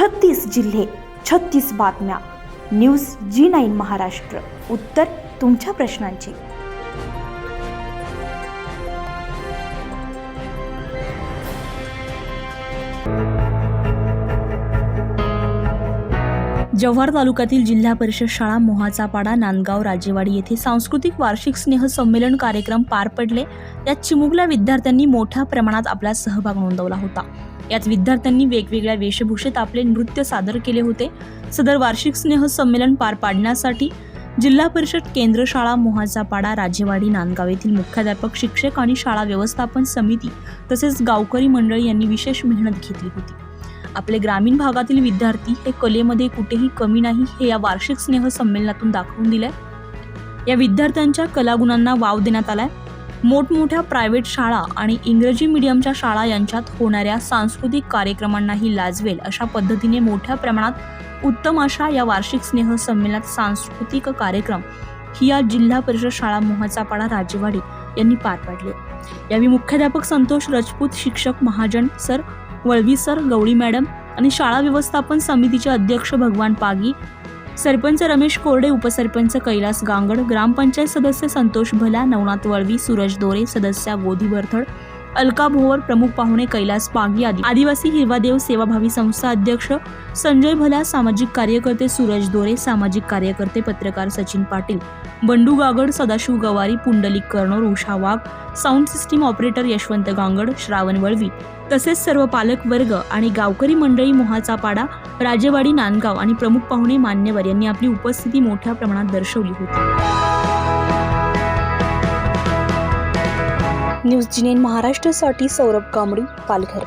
छत्तीस जिल्हे छत्तीस बातम्या. News G nine Maharashtra. उत्तर तुमच्या प्रश्नांची. जव्हार तालुक्यातील जिल्हा परिषद शाळा मोहाचा पाडा नांदगाव राजेवाडी येथे सांस्कृतिक वार्षिक स्नेह संमेलन कार्यक्रम पार पडले. यात चिमुकल्या विद्यार्थ्यांनी मोठ्या प्रमाणात आपला सहभाग नोंदवला होता. यात विद्यार्थ्यांनी वेगवेगळ्या वेशभूषेत आपले नृत्य सादर केले होते. सदर वार्षिक स्नेह संमेलन पार पाडण्यासाठी जिल्हा परिषद केंद्र शाळा मोहाचा पाडा राजेवाडी नांदगाव येथील मुख्याध्यापक शिक्षक आणि शाळा व्यवस्थापन समिती तसेच गावकरी मंडळी यांनी विशेष मेहनत घेतली होती. आपले ग्रामीण भागातील विद्यार्थी हे कलेमध्ये कुठेही कमी नाही हे या वार्षिक स्नेह संमेलनातून दाखवून दिलंय. या विद्यार्थ्यांच्या कलागुणांना वाव देण्यात आलाय. मोठमोठ्या प्रायव्हेट शाळा आणि इंग्रजी मीडियमच्या शाळा यांच्यात होणाऱ्या सांस्कृतिक कार्यक्रमांनाही लाजवेल अशा पद्धतीने मोठ्या प्रमाणात उत्तम अशा या वार्षिक स्नेह संमेलनात सांस्कृतिक कार्यक्रम ही या जिल्हा परिषद शाळा मोहाचा पाडा राजेवाडी यांनी पार पाडले. यावेळी मुख्याध्यापक संतोष राजपूत शिक्षक Mahajan sir Valvi sir Gawali madam आणि शाळा व्यवस्थापन समितीचे अध्यक्ष भगवान पागी सरपंच रमेश कोरडे उपसरपंच कैलास गांगड ग्रामपंचायत सदस्य संतोष भला नवनाथ वळवी सूरज दोरे सदस्या गोधी बर्थड अलका भोवर प्रमुख पाहुणे कैलास पागी आदी. आदिवासी हिरवादेव सेवाभावी संस्था अध्यक्ष संजय भला सामाजिक कार्यकर्ते सूरज दोरे सामाजिक कार्यकर्ते पत्रकार Sachin Patil Bandu Gagad Sadashiv Gavari Pundalik Karnor Usha Wagh sound system operator Yashwant Gangad Shravan Valvi. तसेच सर्व पालक वर्ग आणि गावकरी मंडळी मोहाचा पाडा राजेवाडी नांदगाव आणि प्रमुख पाहुणे मान्यवर यांनी आपली उपस्थिती मोठ्या प्रमाणात दर्शवली होती. न्यूज जिनेन महाराष्ट्रासाठी सौरभ कांबळी पालघर.